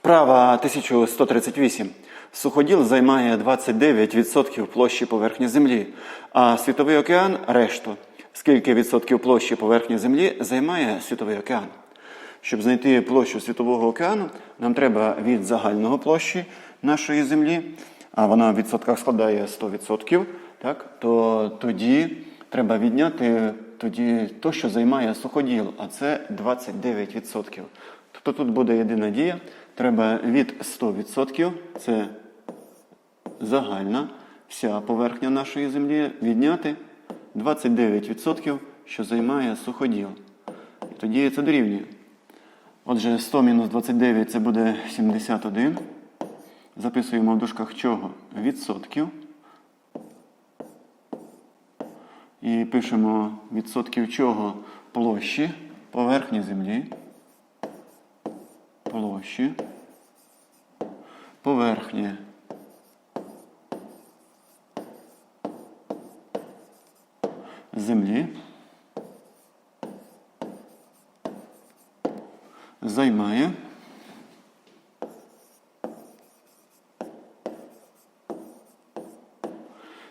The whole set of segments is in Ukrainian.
Вправа 1138. Суходіл займає 29% площі поверхні Землі, а Світовий океан решту. Скільки відсотків площі поверхні Землі займає Світовий океан? Щоб знайти площу Світового океану, нам треба від загального площі нашої Землі, а вона в відсотках складає 100%, так, то тоді треба відняти тоді то, що займає суходіл, а це 29%. Тобто тут буде єдина дія. Треба від 100%, це загальна вся поверхня нашої землі, відняти 29%, що займає суходіл. І тоді це дорівнює. Отже, 100 мінус 29 це буде 71. Записуємо в дужках чого? Відсотків. І пишемо відсотків чого площі поверхні землі. Площі. Поверхні. Землі. Займає.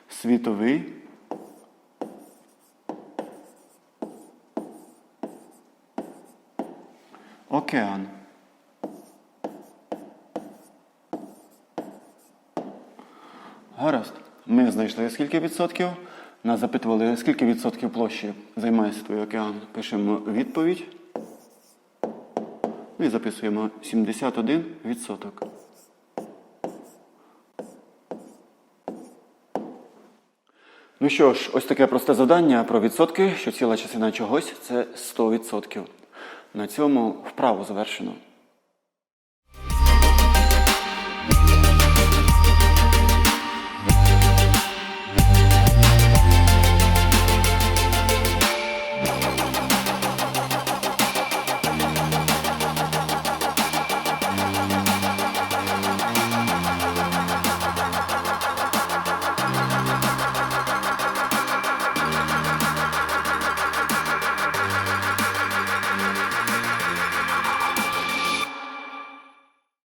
Світовий. Океан. Гаразд. Ми знайшли скільки відсотків. Нас запитували, скільки відсотків площі займає Світовий океан. Пишемо відповідь. Ну і записуємо 71 відсоток. Ну що ж, ось таке просте завдання про відсотки, що ціла частина чогось це 100%. На цьому вправу завершено.